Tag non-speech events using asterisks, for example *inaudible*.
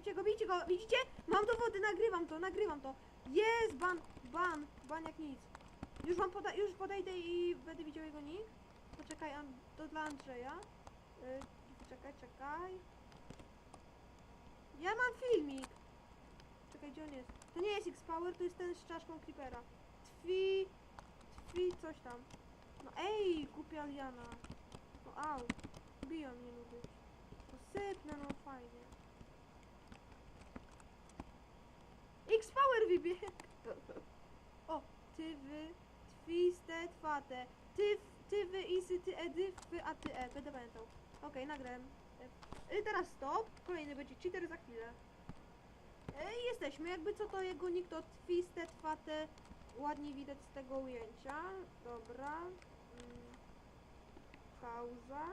Bicie go, bicie go, widzicie? Mam dowody, nagrywam to, nagrywam to. Jest, ban, ban, ban jak nic. Już wam poda, już podejdę i będę widział jego nick. Poczekaj, to dla Andrzeja. Yy, czekaj, czekaj. Ja mam filmik. Czekaj, gdzie on jest? To nie jest X-Power, to jest ten z czaszką Creepera. Twi... Twi coś tam. No ej, głupia liana. No au. Biją mnie ludy. No sypnę, no fajnie. X-Power wybieg! *laughs* O, ty wy, twiste, twate. Ty, ty wy, isy, ty, edy, wy, a ty, e. Będę pamiętał. Okej, nagrałem. E, y, teraz stop. Kolejny będzie cheater za chwilę. E, jesteśmy, jakby co to jego nick to twiste, twate. Ładnie widać z tego ujęcia. Dobra. Mm. Pauza.